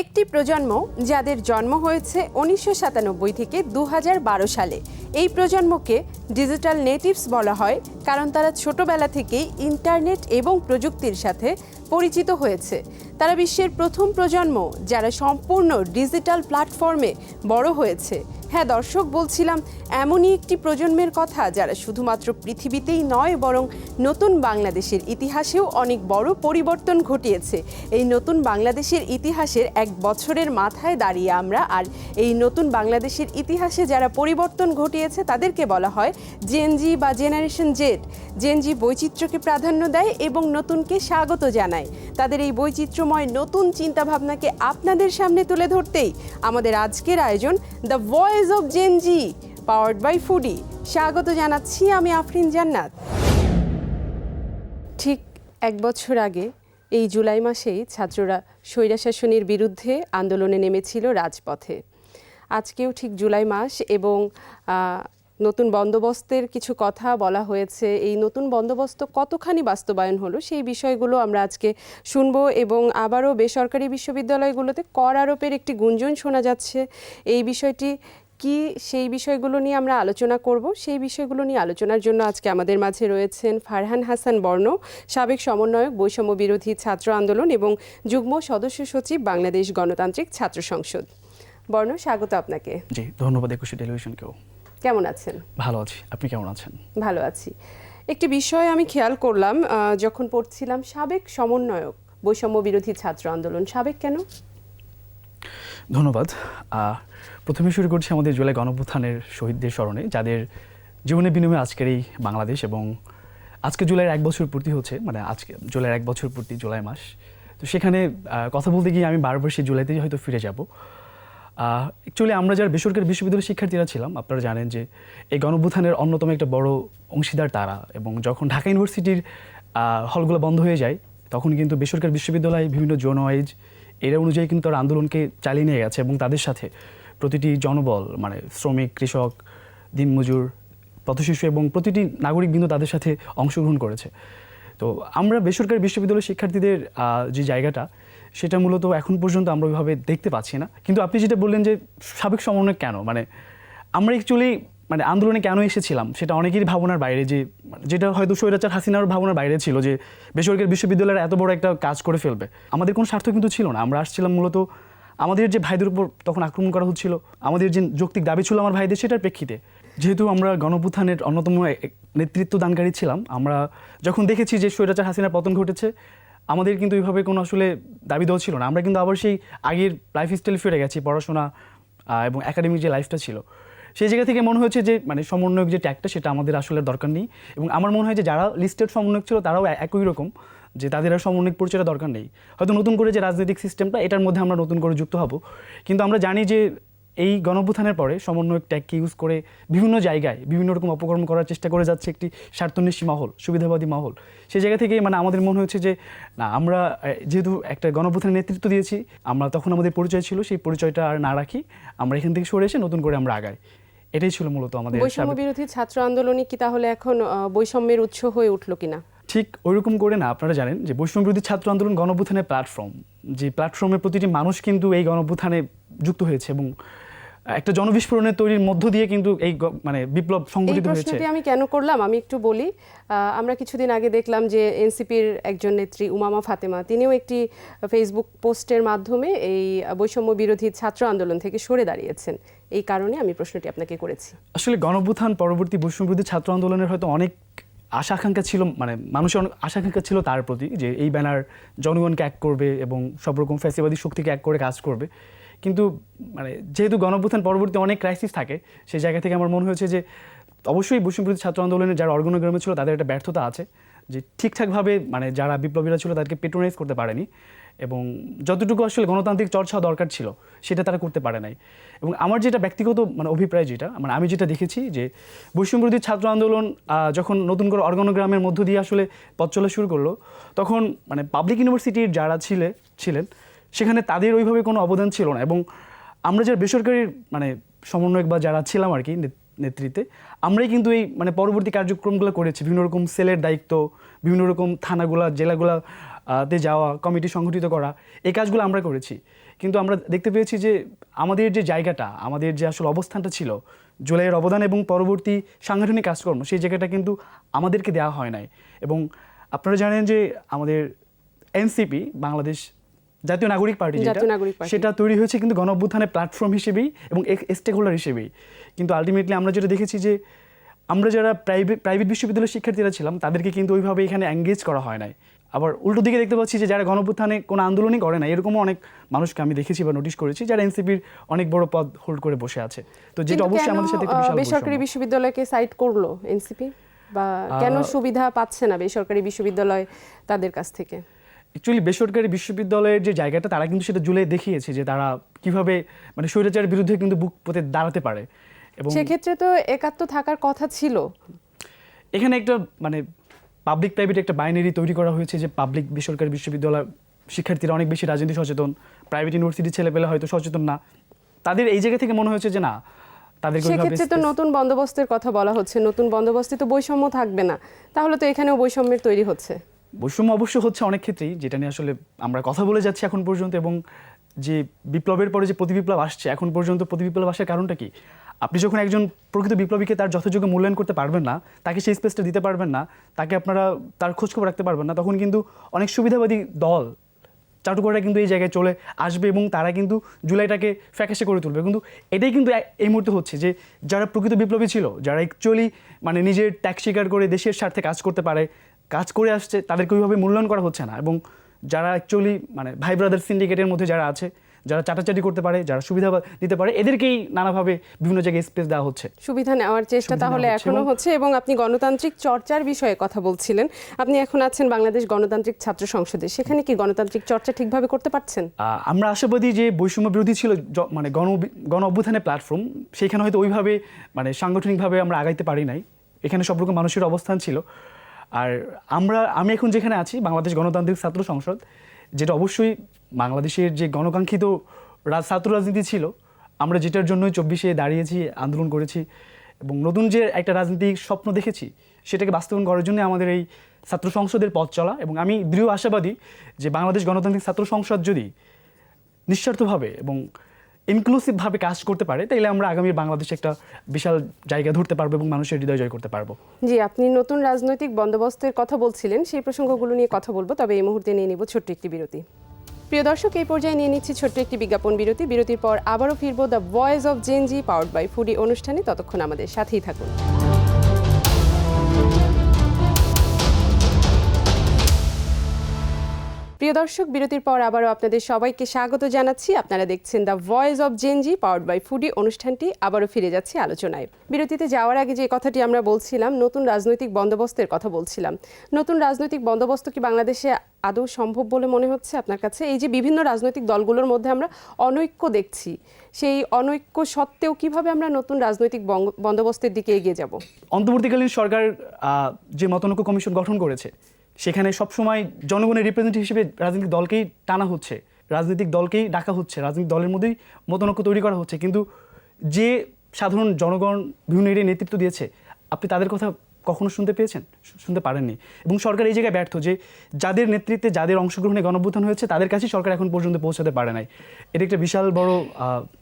একটি প্রজন্ম যাদের জন্ম হয়েছে উনিশশো সাতানব্বই থেকে দু হাজার বারো সালে। এই প্রজন্মকে ডিজিটাল নেটিভস বলা হয়, কারণ তারা ছোটবেলা থেকেই ইন্টারনেট এবং প্রযুক্তির সাথে পরিচিত হয়েছে। তারা বিশ্বের প্রথম প্রজন্ম যারা সম্পূর্ণ ডিজিটাল প্ল্যাটফর্মে বড় হয়েছে। হ্যাঁ দর্শক, বলছিলাম, এমনই একটি প্রজন্মের কথা যারা শুধুমাত্র পৃথিবীতেই নয়, বরং নতুন বাংলাদেশের ইতিহাসেও অনেক বড় পরিবর্তন ঘটিয়েছে। এই নতুন বাংলাদেশের ইতিহাসের এক বছরের মাথায় দাঁড়িয়ে আমরা আর এই নতুন বাংলাদেশের ইতিহাসে যারা পরিবর্তন ঘটিয়েছে, তাদেরকে বলা হয় জেনজি বা জেনারেশন জেড জেনজি বৈচিত্র্যকে প্রাধান্য দেয় এবং নতুনকে স্বাগত জানায়। তাদের এই বৈচিত্র্যময় নতুন চিন্তাভাবনাকে আপনাদের সামনে তুলে ধরতেই আমাদের আজকের আয়োজন the voice of Gen Z powered by Foodie স্বাগত জানাচ্ছি আমি আফরিন জান্নাত। ঠিক এক বছর আগে, এই জুলাই মাসেই ছাত্ররা স্বৈরাশাসনের বিরুদ্ধে আন্দোলনে নেমেছিল রাজপথে। আজকেও ঠিক জুলাই মাস এবং নতুন বন্দোবস্তের কিছু কথা বলা হয়েছে। এই নতুন বন্দোবস্ত কতখানি বাস্তবায়ন হলো সেই বিষয়গুলো আমরা আজকে শুনব এবং আবারও বেসরকারি বিশ্ববিদ্যালয়গুলোতে কর আরোপের একটি গুঞ্জন শোনা যাচ্ছে। এই বিষয়টি কি সেই বিষয়গুলো নিয়ে আমরা আলোচনা করব? সেই বিষয়গুলো নিয়ে আলোচনার জন্য আজকে আমাদের মাঝে রয়েছেন ফারহান হাসান বর্ণ, সাবেক সমন্বয়ক, বৈষম্য বিরোধী ছাত্র আন্দোলন এবং যুগ্ম সদস্য সচিব, বাংলাদেশ গণতান্ত্রিক ছাত্র সংসদ। বর্ণ, স্বাগত আপনাকে। জি, ধন্যবাদ একুশে টেলিভিশনকেও। কেমন আছেন? ভালো আছি। আপনি কেমন আছেন? ভালো আছি। একটি বিষয় আমি খেয়াল করলাম যখন পড়ছিলাম সাবেক সমন্বয়ক বৈষম্য বিরোধী ছাত্র আন্দোলন সাবেক কেন? ধন্যবাদ। প্রথমে শুরু করছি আমাদের জুলাই গণপ্রথানের শহীদদের স্মরণে যাদের জীবনের বিনিময়ে আজকের এই বাংলাদেশ এবং আজকে জুলাইয়ের এক বছর পূর্তি হচ্ছে মানে আজকে জুলাইয়ের এক বছর পূর্তি জুলাই মাস। তো সেখানে কথা বলতে গিয়ে আমি বারবার সেই জুলাইতেই হয়তো ফিরে যাব। অ্যাকচুয়ালি আমরা যারা বেসরকারি বিশ্ববিদ্যালয়ের শিক্ষার্থীরা ছিলাম, আপনারা জানেন যে এই গণভ্যুত্থানের অন্যতম একটা বড় অংশীদার তারা এবং যখন ঢাকা ইউনিভার্সিটির হলগুলো বন্ধ হয়ে যায়, তখন কিন্তু বেসরকারি বিশ্ববিদ্যালয় বিভিন্ন জোন ওয়াইজ এরা অনুযায়ী কিন্তু তারা আন্দোলনকে চালিয়ে নিয়ে গেছে এবং তাদের সাথে প্রতিটি জনবল মানে শ্রমিক, কৃষক, দিনমজুর, পথশিশু এবং প্রতিটি নাগরিক বিন্দু তাদের সাথে অংশগ্রহণ করেছে। তো আমরা বেসরকারি বিশ্ববিদ্যালয়ের শিক্ষার্থীদের যে জায়গাটা, সেটা মূলত এখন পর্যন্ত আমরা ওইভাবে দেখতে পাচ্ছি না। কিন্তু আপনি যেটা বললেন যে সাবেক সমন্বয় কেন? মানে আমরা অ্যাকচুয়ালি মানে আন্দোলনে কেন এসেছিলাম? সেটা অনেকেরই ভাবনার বাইরে যে, যেটা হয়তো সৈরাচার হাসিনার ভাবনার বাইরে ছিল যে বেসরকারি বিশ্ববিদ্যালয়ের এত বড় একটা কাজ করে ফেলবে। আমাদের কোনো স্বার্থ কিন্তু ছিল না। আমরা আসছিলাম মূলত আমাদের যে ভাইদের উপর তখন আক্রমণ করা হচ্ছিল, আমাদের যে যৌক্তিক দাবি ছিল আমার ভাইদের সেটার প্রেক্ষিতে। যেহেতু আমরা গণপুত্থানের অন্যতম নেতৃত্ব দানকারী ছিলাম। আমরা যখন দেখেছি যে স্বৈরাচার হাসিনার পতন ঘটেছে, আমাদের কিন্তু এইভাবে কোনো আসলে দাবি দেওয়া ছিল না। আমরা কিন্তু আবার সেই আগের লাইফ স্টাইল ফিরে গেছি, পড়াশোনা এবং একাডেমিক যে লাইফটা ছিল। সেই জায়গা থেকে মনে হয়েছে যে মানে সমন্বয়ক যে ট্যাগটা সেটা আমাদের আসলে দরকার নেই। এবং আমার মনে হয় যে যারা লিস্টেড সমন্বয়ক ছিল, তারাও একই রকম, যে তাদের আর সমন্বয়ক পরিচয়টা দরকার নেই। হয়তো নতুন করে যে রাজনৈতিক সিস্টেমটা এটার মধ্যে আমরা নতুন করে যুক্ত হব। কিন্তু আমরা জানি যে এই গণঅভ্যুত্থানের পরে সমন্বয়ক ট্যাগকে ইউজ করে বিভিন্ন জায়গায় বিভিন্ন রকম অপকর্ম করার চেষ্টা করে যাচ্ছে একটি স্বার্থন্বেষী মহল সুবিধাবাদী মহল। সেই জায়গা থেকে মানে আমাদের মনে হয়েছে যে না আমরা যেহেতু একটা গণঅভ্যুত্থানের নেতৃত্ব দিয়েছি আমরা তখন আমাদের পরিচয় ছিল সেই পরিচয়টা আর না রাখি আমরা এখান থেকে সরে এসে নতুন করে আমরা আগাই। এটাই ছিল মূলত আমাদের বৈষম্য বিরোধী ছাত্র আন্দোলনই কি তাহলে এখন বৈষম্যের উৎস হয়ে উঠল কিনা? ঠিক ওইরকম করে না আপনারা জানেন যে বৈষম্য বিরোধী ছাত্র আন্দোলন গণঅভ্যুত্থানের প্ল্যাটফর্ম যে প্ল্যাটফর্মে প্রতিটি মানুষ কিন্তু এই গণঅভ্যুত্থানে যুক্ত হয়েছে এবং একটা জনবিস্ফোরণের তৈরির মধ্য দিয়ে কিন্তু এই মানে বিপ্লব সংগঠিত হয়েছে। প্রশ্নটি আমি কেন করলাম? আমি একটু বলি আমরা কিছুদিন আগে দেখলাম যে এনসিপির একজন নেত্রী উমামা ফাতেমা তিনিও একটি ফেসবুক পোস্টের মাধ্যমে এই বৈষম্য বিরোধী ছাত্র আন্দোলন থেকে সরে দাঁড়িয়েছেন। এই কারণে আমি প্রশ্নটি আপনাকে করেছি। আসলে গণঅভ্যুত্থান পরবর্তী বৈষম্য বিরোধী ছাত্র আন্দোলনের হয়তো অনেক আশা আকাঙ্ক্ষা ছিল মানে মানুষের অনেক আশা আকাঙ্ক্ষা ছিল তার প্রতি যে এই ব্যানার জনগণকে এক করবে এবং সব রকম ফ্যাসিবাদী শক্তিকে এক করে কাজ করবে। কিন্তু মানে যেহেতু গণঅভ্যুত্থান পরবর্তী অনেক ক্রাইসিস থাকে, সেই জায়গা থেকে আমার মনে হয়েছে যে, অবশ্যই বৈষম্য ছাত্র আন্দোলনের যারা অর্গনোগ্রামে ছিল তাদের একটা ব্যর্থতা আছে, যে ঠিকঠাকভাবে মানে যারা বিপ্লবীরা ছিল তাদেরকে পেট্রোনাইজ করতে পারেনি এবং যতটুকু আসলে গণতান্ত্রিক চর্চা দরকার ছিল, সেটা তারা করতে পারে নাই। এবং আমার যেটা ব্যক্তিগত মানে অভিপ্রায় যেটা মানে আমি যেটা দেখেছি যে বৈষম্যবিরোধী ছাত্র আন্দোলন যখন নতুন করে অর্গানোগ্রামের মধ্য দিয়ে আসলে পথ চলা শুরু করল, তখন মানে পাবলিক ইউনিভার্সিটির যারা ছিলে, ছিলেন সেখানে তাদের ওইভাবে কোনো অবদান ছিল না। এবং আমরা যারা বেসরকারি মানে সমন্বয়ক বা যারা ছিলাম আর কি নেতৃত্বে, আমরাই কিন্তু এই মানে পরবর্তী কার্যক্রমগুলো করেছি। বিভিন্ন রকম সেলের দায়িত্ব, বিভিন্ন রকম থানাগুলা, জেলাগুলা তে যাওয়া, কমিটি সংগঠিত করা, এই কাজগুলো আমরা করেছি। কিন্তু আমরা দেখতে পেয়েছি যে আমাদের যে জায়গাটা, আমাদের যে আসলে অবস্থানটা ছিল, জুলাইয়ের অবদান এবং পরবর্তী সাংগঠনিক কাজকর্ম, সেই জায়গাটা কিন্তু আমাদেরকে দেওয়া হয় নাই। এবং আপনারা জানেন যে আমাদের এনসিপি, বাংলাদেশ জাতীয় নাগরিক পার্টি যেটা সেটা তৈরি হয়েছে কিন্তু গণ প্ল্যাটফর্ম হিসেবেই এবং স্টেক হোল্ডার হিসেবেই। কিন্তু আলটিমেটলি আমরা যেটা দেখেছি যে আমরা যারা প্রাইভেট প্রাইভেট বিশ্ববিদ্যালয়ের শিক্ষার্থীরা ছিলাম তাদেরকে কিন্তু ওইভাবে এখানে এঙ্গেজ করা হয় নাই। আবার উল্টো দিকে দেখতে পাচ্ছি যে যারা গণঅভ্যুত্থানে কোনো আন্দোলনই করে না এরকমও অনেক মানুষকে আমি দেখেছি বা নোটিশ করেছি যারা এনসিপির অনেক বড় পদ হোল্ড করে বসে আছে। তো যেটা অবশ্যই আমাদের সাথে বেসরকারি বিশ্ববিদ্যালয়কে সাইট করল এনসিপি বা কেন সুবিধা পাচ্ছে না বেসরকারি বিশ্ববিদ্যালয় তাদের কাছ থেকে? অ্যাকচুয়ালি বেসরকারি বিশ্ববিদ্যালয়ের যে জায়গাটা তারা কিন্তু সেটা জুলে দেখিয়েছে যে তারা কীভাবে মানে স্বৈরাচারের বিরুদ্ধে কিন্তু বুক পথে দাঁড়াতে পারে এবং সেক্ষেত্রে তো একাত্ম থাকার কথা ছিল। এখানে একটা মানে পাবলিক প্রাইভেট একটা বাইনারি তৈরি করা হয়েছে যে পাবলিক বেসরকারি বিশ্ববিদ্যালয় শিক্ষার্থীরা অনেক বেশি রাজনীতি সচেতন প্রাইভেট ইউনিভার্সিটির ছেলেপেলে হয়তো সচেতন না। তাদের এই জায়গা থেকে মনে হয়েছে যে না সেক্ষেত্রে তো নতুন বন্দোবস্তের কথা বলা হচ্ছে নতুন বন্দোবস্তে তো বৈষম্য থাকবে না তাহলে তো এখানেও বৈষম্যের তৈরি হচ্ছে। বৈষম্য অবশ্য হচ্ছে অনেক ক্ষেত্রেই, যেটা নিয়ে আসলে আমরা কথা বলে যাচ্ছি এখন পর্যন্ত এবং যে বিপ্লবের পরে যে প্রতিবিপ্লব আসছে, এখন পর্যন্ত প্রতিবিপ্লব আসার কারণটা কি? আপনি যখন একজন প্রকৃত বিপ্লবীকে তার যথাযোগ্য মূল্যায়ন করতে পারবেন না, তাকে সেই স্পেসটা দিতে পারবেন না, তাকে আপনারা তার খোঁজখবর রাখতে পারবেন না, তখন কিন্তু অনেক সুবিধাবাদী দল চাটুকরা কিন্তু এই জায়গায় চলে আসবে এবং তারা কিন্তু জুলাইটাকে ফ্যাকাশে করে তুলবে। কিন্তু এটাই কিন্তু এই মুহূর্তে হচ্ছে যে যারা প্রকৃত বিপ্লবী ছিল, যারা অ্যাকচুয়ালি মানে নিজের ট্যাক্স স্বীকার করে দেশের স্বার্থে কাজ করতে পারে কাজ করে আসছে তাদেরকে ওইভাবে মূল্যায়ন করা হচ্ছে না। এবং যারা অ্যাকচুয়ালি মানে ভাই ব্রাদার সিন্ডিকেটের মধ্যে যারা আছে যারা চাটাচাটি করতে পারে যারা সুবিধা দিতে পারে এদেরকেই নানাভাবে বিভিন্ন জায়গায় স্পেস দেওয়া হচ্ছে। সুবিধা নেওয়ার চেষ্টা তাহলে এখনও এবং- হচ্ছে এবং আপনি গণতান্ত্রিক চর্চার বিষয়ে কথা বলছিলেন। আপনি এখন আছেন বাংলাদেশ গণতান্ত্রিক ছাত্র সংসদে। সেখানে কি গণতান্ত্রিক চর্চা ঠিকভাবে করতে পারছেন? আমরা আশাবাদী যে বৈষম্য বিরোধী ছিল মানে গণ গণ অভ্যুত্থানের প্ল্যাটফর্ম সেখানে হয়তো ওইভাবে মানে সাংগঠনিকভাবে আমরা আগাইতে পারি নাই। এখানে সব রকম মানুষের অবস্থান ছিল। আর আমরা, আমি এখন যেখানে আছি, বাংলাদেশ গণতান্ত্রিক ছাত্র সংসদ, যেটা অবশ্যই বাংলাদেশের যে গণকাঙ্ক্ষিত ছাত্র রাজনীতি ছিল, আমরা যেটার জন্যই চব্বিশে দাঁড়িয়েছি, আন্দোলন করেছি এবং নতুন যে একটা রাজনীতিক স্বপ্ন দেখেছি, সেটাকে বাস্তবায়ন করার জন্য আমাদের এই ছাত্র সংসদের পথ চলা এবং আমি দৃঢ় আশাবাদী যে বাংলাদেশ গণতান্ত্রিক ছাত্র সংসদ যদি নিঃস্বার্থভাবে এবং ইনক্লুসিভভাবে কাজ করতে পারে, তাইলে আমরা আগামী বাংলাদেশে একটা বিশাল জায়গা ধরতে পারব এবং মানুষের হৃদয় জয় করতে পারব। জি, আপনি নতুন রাজনৈতিক বন্দোবস্তের কথা বলছিলেন, সেই প্রসঙ্গগুলো নিয়ে কথা বলব, তবে এই মুহূর্তে নিয়ে নিব ছোট্ট একটি বিরতি। প্রিয় দর্শক, এই পর্যায়ে নিয়ে নিচ্ছি ছোট্ট একটি বিজ্ঞাপন বিরতি। বিরতির পর আবারও ফিরবো the voice of Gen Z, powered by Foodie অনুষ্ঠানে। ততক্ষণ আমাদের সাথেই থাকুন। প্রিয় দর্শক, বিরতির পর আবারও আপনাদের সবাইকে স্বাগত জানাচ্ছি। আপনারা দেখছেন the voice of Gen Z powered by Foodie অনুষ্ঠানটি আবারও ফিরে যাচ্ছে আলোচনায়। বিরতিতে যাওয়ার আগে যে কথাটি আমরা বলছিলাম, নতুন রাজনৈতিক বন্দোবস্তের কথা বলছিলাম। নতুন রাজনৈতিক বন্দোবস্ত কি বাংলাদেশে আদৌ সম্ভব বলে মনে হচ্ছে আপনার কাছে? এই যে বিভিন্ন রাজনৈতিক দলগুলোর মধ্যে আমরা অনৈক্য দেখছি, সেই অনৈক্য সত্ত্বেও কীভাবে আমরা নতুন রাজনৈতিক বন্দোবস্তের দিকে এগিয়ে যাব? অন্তর্বর্তীকালীন সরকার যে মতনৈক্য কমিশন গঠন করেছে সেখানে সবসময় জনগণের রিপ্রেজেন্টেটিভ হিসেবে রাজনৈতিক দলকেই টানা হচ্ছে, রাজনৈতিক দলকেই ডাকা হচ্ছে, রাজনৈতিক দলের মধ্যেই মতনৈক্য তৈরি করা হচ্ছে। কিন্তু যে সাধারণ জনগণ বিভিন্ন এরিয়ায় নেতৃত্ব দিয়েছে, আপনি তাদের কথা কখনো শুনতে পেয়েছেন? শুনতে পারেননি। এবং সরকার এই জায়গায় ব্যর্থ যে যাদের নেতৃত্বে যাদের অংশগ্রহণে গণঅভ্যুত্থান হয়েছে, তাদের কাছেই সরকার এখন পর্যন্ত পৌঁছাতে পারে নাই। এটা একটা বিশাল বড়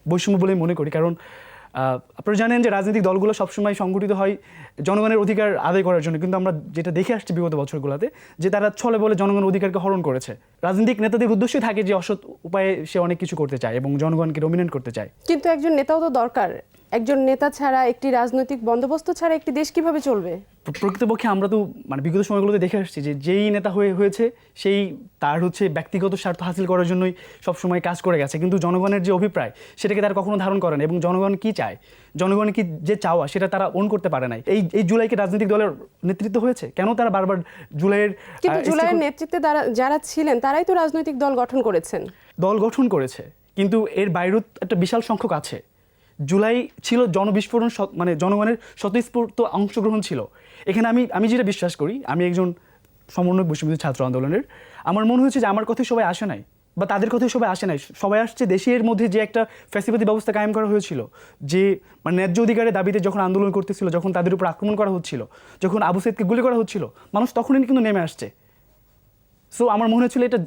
বৈষম্য বলেই মনে করি। কারণ আপনারা জানেন যে রাজনৈতিক দলগুলো সবসময় সংগঠিত হয় জনগণের অধিকার আদায় করার জন্য। কিন্তু আমরা যেটা দেখে আসছি বিগত বছরগুলোতে, যে তারা ছলে বলে জনগণের অধিকারকে হরণ করেছে। রাজনৈতিক নেতাদের উদ্দেশ্যই থাকে যে অসৎ উপায়ে সে অনেক কিছু করতে চায় এবং জনগণকে ডমিনেট করতে চায়। কিন্তু একজন নেতাও তো দরকার। একজন নেতা ছাড়া একটি রাজনৈতিক বন্দোবস্ত ছাড়া একটি দেশ কীভাবে চলবে? প্রকৃতপক্ষে আমরা তো মানে বিগত সময়গুলোতে দেখে আসছি যে যেই নেতা হয়ে হয়েছে সেই তার হচ্ছে ব্যক্তিগত স্বার্থ হাসিল করার জন্যই সবসময় কাজ করে গেছে। কিন্তু জনগণের যে অভিপ্রায় সেটাকে তারা কখনো ধারণ করে না এবং জনগণ কি চায়? জনগণ কি যে চাওয়া সেটা তারা অন করতে পারে নাই। এই এই জুলাইকে রাজনৈতিক দলের নেতৃত্ব হয়েছে? কেন তারা বারবার জুলাইয়ের কিন্তু জুলাইয়ের নেতৃত্বে যারা- যারা ছিলেন তারাই তো রাজনৈতিক দল গঠন করেছেন। দল গঠন করেছে কিন্তু এর বাইরেও একটা বিশাল সংখ্যক আছে। জুলাই ছিল জনবিস্ফোরণ মানে জনগণের স্বতঃস্ফূর্ত অংশগ্রহণ ছিল। এখানে আমি আমি যেটা বিশ্বাস করি, আমি একজন সমন্বয় বৈষম্য ছাত্র আন্দোলনের, আমার মনে হয়েছে যে আমার কথাই সবাই আসে নাই, বা তাদের কথাই সবাই আসে নাই। সবাই আসছে দেশের মধ্যে যে একটা ফ্যাসিলিটি ব্যবস্থা কায়েম করা হয়েছিল, যে মানে ন্যায্য অধিকারের দাবিতে যখন আন্দোলন করতেছিল, যখন তাদের উপর আক্রমণ করা হচ্ছিল, যখন আবু সৈদকে গুলি করা হচ্ছিল, মানুষ তখনই কিন্তু নেমে আসছে। সো আমার মনে হচ্ছিল এটা,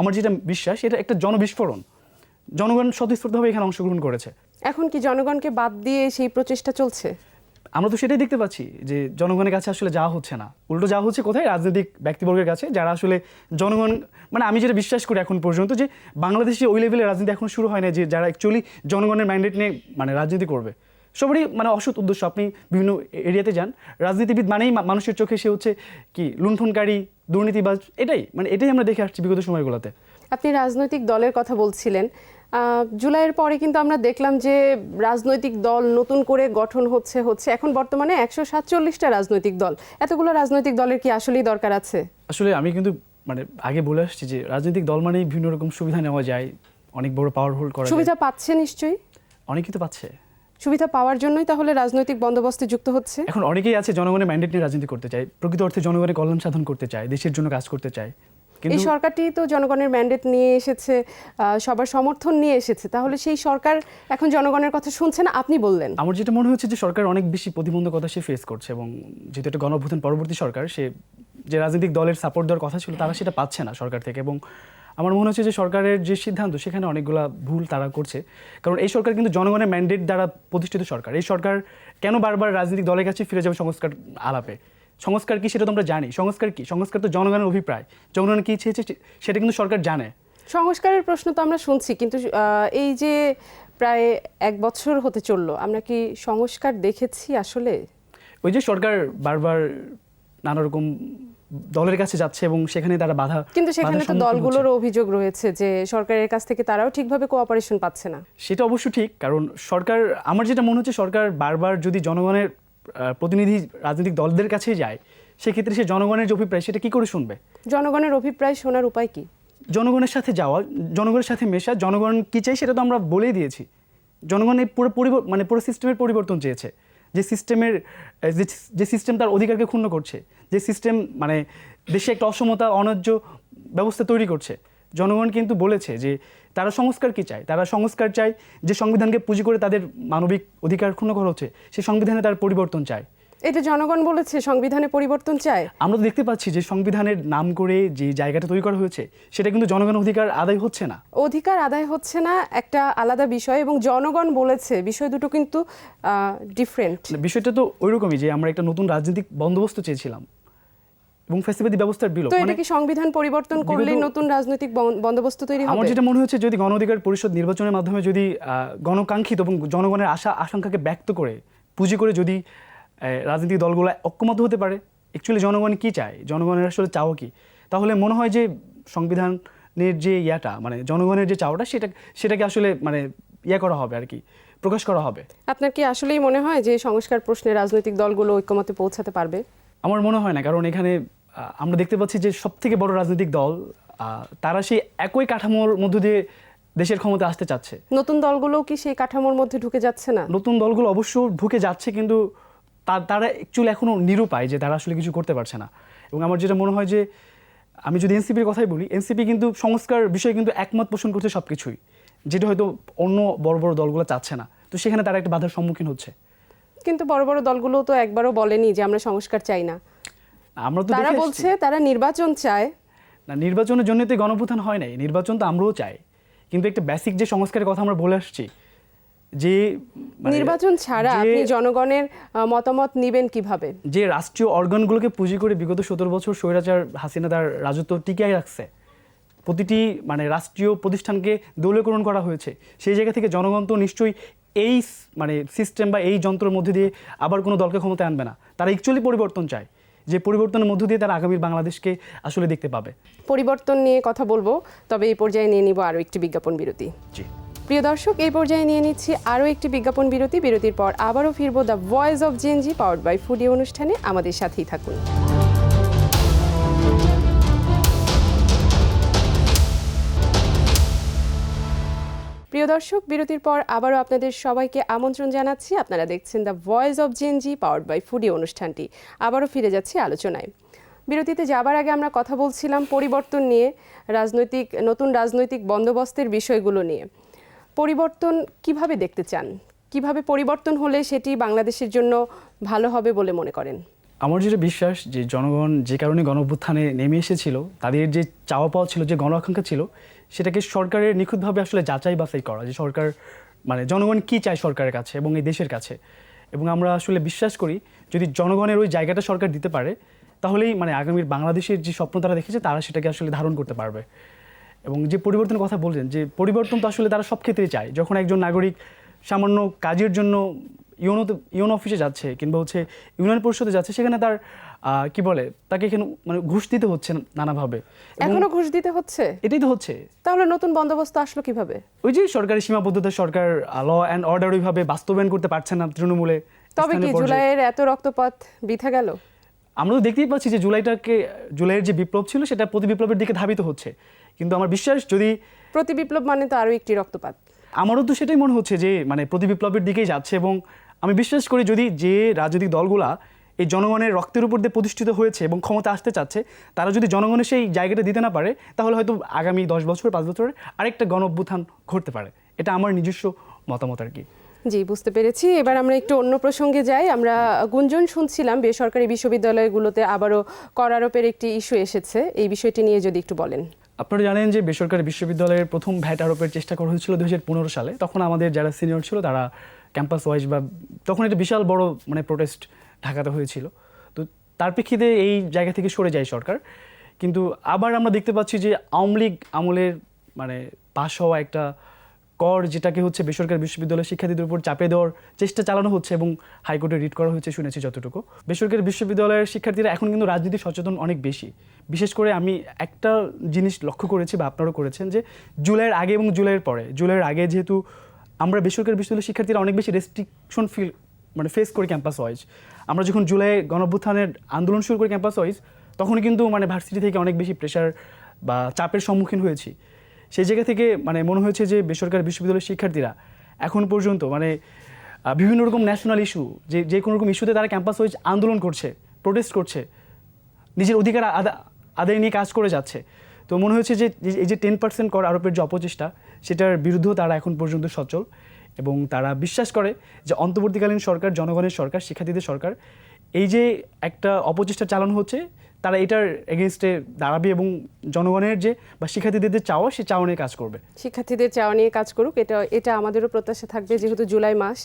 আমার যেটা বিশ্বাস, এটা একটা জনবিস্ফোরণ। জনগণ স্বতঃস্ফূর্তভাবে এখানে অংশগ্রহণ করেছে। এখন কি জনগণকে বাদ দিয়ে সেই প্রচেষ্টা চলছে? আমরা তো সেটাই দেখতে পাচ্ছি যে জনগণের কাছে আসলে যাওয়া হচ্ছে না। উল্টো যাওয়া হচ্ছে কোথায়? রাজনৈতিক ব্যক্তিবর্গের কাছে, যারা আসলে জনগণ মানে আমি যেটা বিশ্বাস করি এখন পর্যন্ত যে বাংলাদেশে ওই লেভেলের রাজনীতি এখন শুরু হয় না যে যারা অ্যাকচুয়ালি জনগণের ম্যান্ডেট নিয়ে মানে রাজনীতি করবে। সবারই মানে অসৎ উদ্দেশ্য। আপনি বিভিন্ন এরিয়াতে যান, রাজনীতিবিদ মানেই মানুষের চোখে সে হচ্ছে কি লুণ্ঠনকারী, দুর্নীতিবাজ, এটাই। মানে এটাই আমরা দেখে আসছি বিগত সময়গুলোতে। আপনি রাজনৈতিক দলের কথা বলছিলেন। জুলাইয়ের পরে কিন্তু আমরা দেখলাম যে রাজনৈতিক দল নতুন করে গঠন হচ্ছে হচ্ছে। এখন বর্তমানে একশো সাতচল্লিশটা রাজনৈতিক দল। এতগুলো রাজনৈতিক দলের কি আসলেই দরকার আছে? আসলে আমি কিন্তু মানে আগে বলে আসছি যে রাজনৈতিক দল মানেই বিভিন্ন রকম সুবিধা নেওয়া যায়। অনেক বড় পাওয়ার হোল্ড করা সুবিধা পাচ্ছে নিশ্চয়ই? অনেকেই তো পাচ্ছে। সুবিধা পাওয়ার জন্যই তাহলে রাজনৈতিক বন্দোবস্তে যুক্ত হচ্ছে? এখন অনেকেই আছে জনগণের ম্যান্ডেট নিয়ে রাজনীতি করতে চায় প্রকৃত অর্থে জনগণের কল্যাণ সাধন করতে চায় দেশের জন্য কাজ করতে চায়। এই সরকারটি তো জনগণের ম্যান্ডেট নিয়ে এসেছে সবার সমর্থন নিয়ে এসেছে। তাহলে সেই সরকার এখন জনগণের কথা শুনছে না আপনি বললেন? আমার যেটা মনে হচ্ছে যে সরকার অনেক বেশি প্রতিবন্ধকতা সে ফেস করছে এবং যেহেতু একটা গণঅভ্যুত্থান পরবর্তী সরকার সে যে রাজনৈতিক দলের সাপোর্ট দেওয়ার কথা ছিল তারা সেটা পাচ্ছে না সরকার থেকে এবং আমার মনে হচ্ছে যে সরকারের যে সিদ্ধান্ত সেখানে অনেকগুলা ভুল তারা করছে। কারণ এই সরকার কিন্তু জনগণের ম্যান্ডেট দ্বারা প্রতিষ্ঠিত সরকার। এই সরকার কেন বারবার রাজনৈতিক দলের কাছে ফিরে যাবে সংস্কার আলাপে? সংস্কার কি সেটা তো আমরা জানি। সংস্কার কি? সংস্কার তো জনগণের অভিপ্রায়। জনগণ কি চেয়েছে সেটা কিন্তু সরকার জানে। সংস্কারের প্রশ্ন তো আমরা শুনছি কিন্তু এই যে প্রায় এক বছর হতে চলল আমরা কি সংস্কার দেখেছি আসলে? ওই যে সরকার বারবার নানা রকম দলের কাছে যাচ্ছে এবং সেখানে তারা বাধা কিন্তু সেখানে তো হচ্ছে। অভিযোগ রয়েছে যে সরকারের কাছ থেকে তারাও ঠিকভাবে কোঅপারেশন পাচ্ছে না। সেটা অবশ্য ঠিক কারণ সরকার আমার যেটা মনে হচ্ছে সরকার বারবার যদি জনগণের প্রতিনিধি রাজনৈতিক দলদের কাছে যায় সেক্ষেত্রে সে জনগণের যে অভিপ্রায় সেটা কি করে শুনবে? জনগণের অভিপ্রায় শোনার উপায় কি? জনগণের সাথে যাওয়া জনগণের সাথে মেশা জনগণ কি চাই সেটা তো আমরা বলেই দিয়েছি। জনগণ এই পুরো পরিবর- মানে পুরো সিস্টেমের পরিবর্তন চেয়েছে। যে সিস্টেমের যে- যে সিস্টেম তার অধিকারকে ক্ষুণ্ণ করছে যে সিস্টেম মানে দেশে একটা অসমতা অন্যায্য ব্যবস্থা তৈরি করছে। জনগণ কিন্তু বলেছে যে তারা সংস্কার কি চায়? তারা সংস্কার চায় যে সংবিধানকে পুঁজি করে তাদের মানবিক অধিকার ক্ষুণ্ণ করা হচ্ছে। সেই সংবিধানে তার পরিবর্তন চায়। এটা জনগণ বলেছে সংবিধানে পরিবর্তন চায়। আমরা তো দেখতে পাচ্ছি যে সংবিধানের নাম করে যে জায়গাটা তৈরি করা হয়েছে সেটা কিন্তু জনগণ অধিকার আদায় হচ্ছে না। অধিকার আদায় হচ্ছে না একটা আলাদা বিষয় এবং জনগণ বলেছে বিষয় দুটো কিন্তু ডিফারেন্ট বিষয়টা তো ওইরকমই যে আমরা একটা নতুন রাজনৈতিক বন্দোবস্ত চেয়েছিলাম। এবং ফ্যাসিবাদী ব্যবস্থার বিলোপ তো মানে এটা কি সংবিধান পরিবর্তন বিগত- নতুন রাজনৈতিক বন্দোবস্ত তৈরি আমার যেটা মনে হচ্ছে যদি গণ অধিকার পরিষদ নির্বাচনের মাধ্যমে যদি গণকাঙ্ক্ষিত এবং জনগণের আশা আশঙ্কাকে ব্যক্ত করে পুঁজি করে যদি রাজনৈতিক দলগুলো ঐক্যমত হতে পারে অ্যাকচুয়ালি জনগণ কি চায়? জনগণের আসলে চাওয়া কি? তাহলে মনে হয় যে সংবিধানের যে ইয়াটা মানে জনগণের যে চাওয়াটা সেটা সেটাকে আসলে মানে ইয়া করা হবে আর কি প্রকাশ করা হবে। আপনার কি আসলেই মনে হয় যে সংস্কার প্রশ্নে রাজনৈতিক দলগুলো ঐক্যমতে পৌঁছাতে পারবে? আমার মনে হয় না কারণ এখানে আমরা দেখতে পাচ্ছি যে সব থেকে বড় রাজনৈতিক দল তারা সেই একই কাঠামোর মধ্য দিয়ে দেশের ক্ষমতা আসতে চাচ্ছে। নতুন দলগুলোও কি সেই কাঠামোর মধ্যে ঢুকে যাচ্ছে না? নতুন দলগুলো অবশ্য ঢুকে যাচ্ছে কিন্তু তারা অ্যাকচুয়ালি এখনও নিরুপায় যে তারা আসলে কিছু করতে পারছে না। এবং আমার যেটা মনে হয় যে আমি যদি এনসিপির কথাই বলি এনসিপি কিন্তু সংস্কার বিষয়ে কিন্তু একমত পোষণ করছে সব কিছুই যেটা হয়তো অন্য বড় বড় দলগুলো চাচ্ছে না। তো সেখানে তারা একটা বাধার সম্মুখীন হচ্ছে। কিন্তু বড় বড় দলগুলো তো একবারও বলেনি যে আমরা সংস্কার চাই না। আমরা তো তারা বলছে তারা নির্বাচন চায়। না নির্বাচনের জন্য তো গণপ্রধান হয় নাই। নির্বাচন তো আমরাও চাই। কিন্তু একটা বেসিক যে সংস্কারের কথা আমরা বলে আসছি যে মানে নির্বাচন ছাড়া আপনি জনগণের মতামত নিবেন কীভাবে? যে রাষ্ট্রীয় অর্গানগুলোকে পুঁজি করে বিগত সতেরো বছর স্বৈরাচার হাসিনা তার রাজত্ব টিকিয়ে রাখছে প্রতিটি মানে রাষ্ট্রীয় প্রতিষ্ঠানকে দলীয়করণ করা হয়েছে সেই জায়গা থেকে জনগণ তো নিশ্চয়ই এই মানে সিস্টেম বা এই যন্ত্রের মধ্যে দিয়ে আবার কোনো দলকে ক্ষমতায় আনবে না। তারা অ্যাকচুয়ালি পরিবর্তন চায় যে পরিবর্তনের মধ্য দিয়ে তারা আগামীর বাংলাদেশকে আসলে দেখতে পাবে। পরিবর্তন নিয়ে কথা বলব তবে এই পর্যায়ে নিয়ে নিব আরও একটি বিজ্ঞাপন বিরতি। জি। প্রিয় দর্শক এই পর্যায়ে নিয়ে নিচ্ছি আরও একটি বিজ্ঞাপন বিরতি। বিরতির পর আবারও ফিরবো the voice of Gen Z powered by Foodie অনুষ্ঠানে। আমাদের সাথেই থাকুন। প্রিয় দর্শক, বিরতির পর আবারও আপনাদের সবাইকে আমন্ত্রণ জানাচ্ছি। আপনারা দেখছেন the voice of Gen Z powered by Foodie অনুষ্ঠানটি। আবারও ফিরে যাচ্ছি আলোচনায়। বিরতিতে যাবার আগে আমরা কথা বলছিলাম পরিবর্তন নিয়ে, রাজনৈতিক, নতুন রাজনৈতিক বন্দোবস্তের বিষয়গুলো নিয়ে। পরিবর্তন কীভাবে দেখতে চান? কীভাবে পরিবর্তন হলে সেটি বাংলাদেশের জন্য ভালো হবে বলে মনে করেন? আমার যেটা বিশ্বাস যে জনগণ যে কারণে গণ নেমে এসেছিল, তাদের যে চাওয়া পাওয়া ছিল, যে গণ আকাঙ্ক্ষা ছিল সেটাকে সরকারের নিখুঁতভাবে আসলে যাচাই বাছাই করা যে সরকার মানে জনগণ কি চায় সরকারের কাছে এবং এই দেশের কাছে। এবং আমরা আসলে বিশ্বাস করি, যদি জনগণের ওই জায়গাটা সরকার দিতে পারে, তাহলেই মানে আগামীর বাংলাদেশের যে স্বপ্ন তারা দেখেছে, তারা সেটাকে আসলে ধারণ করতে পারবে। এবং যে পরিবর্তনের কথা বলছেন যে পরিবর্তন তো আসলে তারা সব ক্ষেত্রেই চায়। যখন একজন নাগরিক সামান্য কাজের জন্য ইউনোতে ইউনো অফিসে যাচ্ছে কিংবা হচ্ছে ইউনিয়ন পরিষদে যাচ্ছে সেখানে তার কি বলে তাকে এখানে মানে ঘুষ দিতে হচ্ছে নানাভাবে। এখনও ঘুষ দিতে হচ্ছে? এটাই তো হচ্ছে। তাহলে নতুন বন্দোবস্ত আসলো কীভাবে? ওই যে সরকারি সীমাবদ্ধতা সরকার ল অ্যান্ড অর্ডার ওইভাবে বাস্তবায়ন করতে পারছে না তৃণমূলে তবে কি জুলাইয়ের এত রক্তপাত বৃথা গেল? আমরা তো দেখতেই পাচ্ছি যে জুলাইটাকে জুলাইয়ের যে বিপ্লব ছিল সেটা প্রতি বিপ্লবের দিকে ধাবিত হচ্ছে। কিন্তু আমার বিশ্বাস যদি প্রতি বিপ্লব মানে তো আরও একটি রক্তপাত। আমারও তো সেটাই মনে হচ্ছে যে মানে প্রতি বিপ্লবের দিকেই যাচ্ছে এবং আমি বিশ্বাস করি যদি যে রাজনৈতিক দলগুলা এই জনগণের রক্তের উপর দিয়ে প্রতিষ্ঠিত হয়েছে এবং ক্ষমতা আসতে চাচ্ছে তারা যদি জনগণের সেই জায়গাটা দিতে না পারে তাহলে হয়তো আগামী দশ বছর পাঁচ বছরে আরেকটা গণ অভ্যুত্থান ঘটতে পারে। এটা আমার নিজস্ব মতামত আর কি। জি বুঝতে পেরেছি। এবার আমরা একটু অন্য প্রসঙ্গে যাই। আমরা গুঞ্জন শুনছিলাম বেসরকারি বিশ্ববিদ্যালয়গুলোতে আবারও কর আরোপের একটি ইস্যু এসেছে। এই বিষয়টি নিয়ে যদি একটু বলেন। আপনারা জানেন যে বেসরকারি বিশ্ববিদ্যালয়ের প্রথম ভ্যাট আরোপের চেষ্টা করা হয়েছিল দুই হাজার পনেরো সালে। তখন আমাদের যারা সিনিয়র ছিল তারা ক্যাম্পাস ওয়াইজ বা তখন একটা বিশাল বড় মানে প্রোটেস্ট ঢাকাতে হয়েছিল। তো তার প্রেক্ষিতে এই জায়গা থেকে সরে যায় সরকার। কিন্তু আবার আমরা দেখতে পাচ্ছি যে আওয়ামী লীগ আমলের মানে পাশ হওয়া একটা কর যেটাকে হচ্ছে বেসরকারি বিশ্ববিদ্যালয়ের শিক্ষার্থীদের উপর চাপিয়ে দেওয়ার চেষ্টা চালানো হচ্ছে এবং হাইকোর্টে রিট করা হয়েছে শুনেছি যতটুকু। বেসরকারি বিশ্ববিদ্যালয়ের শিক্ষার্থীরা এখন কিন্তু রাজনীতি সচেতন অনেক বেশি। বিশেষ করে আমি একটা জিনিস লক্ষ্য করেছি বা আপনারাও করেছেন যে জুলাইয়ের আগে এবং জুলাইয়ের পরে। জুলাইয়ের আগে যেহেতু আমরা বেসরকারি বিশ্ববিদ্যালয়ের শিক্ষার্থীরা অনেক বেশি রেস্ট্রিকশন ফিল মানে ফেস করি ক্যাম্পাস ওয়াইজ আমরা যখন জুলাই গণঅভ্যুত্থানের আন্দোলন শুরু করি ক্যাম্পাস ওয়াইজ তখন কিন্তু মানে ভার্সিটি থেকে অনেক বেশি প্রেশার বা চাপের সম্মুখীন হয়েছি। সেই জায়গা থেকে মানে মনে হয়েছে যে বেসরকারি বিশ্ববিদ্যালয়ের শিক্ষার্থীরা এখন পর্যন্ত মানে বিভিন্ন রকম ন্যাশনাল ইস্যু যে যে কোনো রকম ইস্যুতে তারা ক্যাম্পাস ওয়াইজ আন্দোলন করছে প্রোটেস্ট করছে, নিজের অধিকার আদা- আদায় নিয়ে কাজ করে যাচ্ছে। তো মনে হয়েছে যে- এই যে টেন পার্সেন্ট কর আরোপের যে অপচেষ্টা সেটার বিরুদ্ধেও তারা এখন পর্যন্ত সচল এবং তারা বিশ্বাস করে যে অন্তর্বর্তীকালীন সরকার, জনগণের সরকার, শিক্ষার্থীদের সরকার, এই যে একটা অপচেষ্টা চালানো হচ্ছে, তারা এটার এগেনস্টে দাঁড়াবে এবং জনগণের যে বা শিক্ষার্থীদের চাওয়া, সে চাওয়া নিয়ে কাজ করবে। শিক্ষার্থীদের চাওয়া নিয়ে কাজ করুক, এটা এটা আমাদেরও প্রত্যাশা থাকবে যেহেতু জুলাই মাস।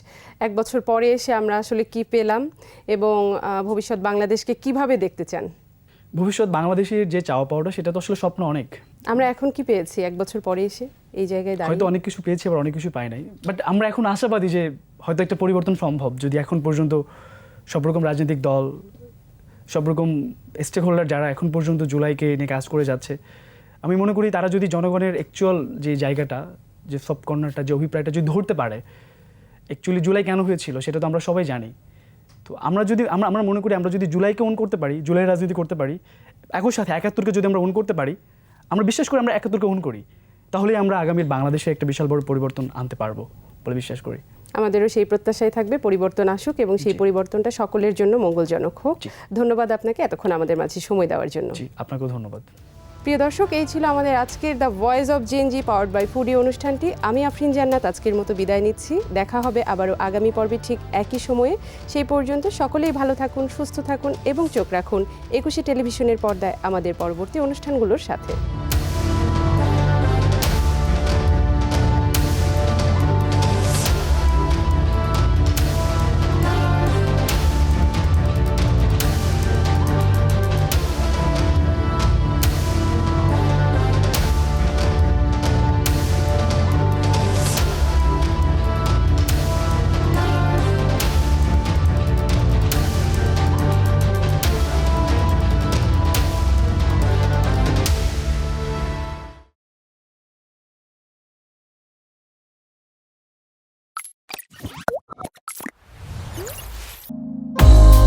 এক বছর পরে এসে আমরা আসলে কি পেলাম এবং ভবিষ্যৎ বাংলাদেশকে কীভাবে দেখতে চান? ভবিষ্যৎ বাংলাদেশের যে চাওয়া পাওয়াটা সেটা তো আসলে স্বপ্ন অনেক। আমরা এখন কি পেয়েছি এক বছর পরে এসে এই জায়গায় হয়তো অনেক কিছু পেয়েছি আবার অনেক কিছু পাই নাই। বাট আমরা এখন আশাবাদী যে হয়তো একটা পরিবর্তন সম্ভব যদি এখন পর্যন্ত সব রকম রাজনৈতিক দল সব রকম স্টেক হোল্ডার যারা এখন পর্যন্ত জুলাইকে নিয়ে কাজ করে যাচ্ছে আমি মনে করি তারা যদি জনগণের অ্যাকচুয়াল যে জায়গাটা যে সব কর্নারটা যে অভিপ্রায়টা যদি ধরতে পারে অ্যাকচুয়ালি জুলাই কেন হয়েছিল সেটা তো আমরা সবাই জানি। তো আমরা যদি আমরা আমরা মনে করি আমরা যদি জুলাইকে অন করতে পারি জুলাই রাজনীতি করতে পারি একই সাথে একাত্তরকে যদি আমরা অন করতে পারি আমরা বিশ্বাস করি আমরা একাত্তরকে অন করি তাহলেই আমরা আগামীর বাংলাদেশে একটা বিশাল বড় পরিবর্তন আনতে পারব বলে বিশ্বাস করি। আমাদেরও সেই প্রত্যাশাই থাকবে পরিবর্তন আসুক এবং সেই পরিবর্তনটা সকলের জন্য মঙ্গলজনক হোক। ধন্যবাদ আপনাকে এতক্ষণ আমাদের মাঝে সময় দেওয়ার জন্য। আপনাকেও ধন্যবাদ। প্রিয় দর্শক, এই ছিল আমাদের আজকের the voice of Gen Z powered by Foodie অনুষ্ঠানটি। আমি আফরিন জান্নাত আজকের মতো বিদায় নিচ্ছি। দেখা হবে আবারও আগামী পর্বে ঠিক একই সময়ে। সেই পর্যন্ত সকলেই ভালো থাকুন, সুস্থ থাকুন এবং চোখ রাখুন। একুশে টেলিভিশনের পর্দায় আমাদের পরবর্তী অনুষ্ঠানগুলোর সাথে।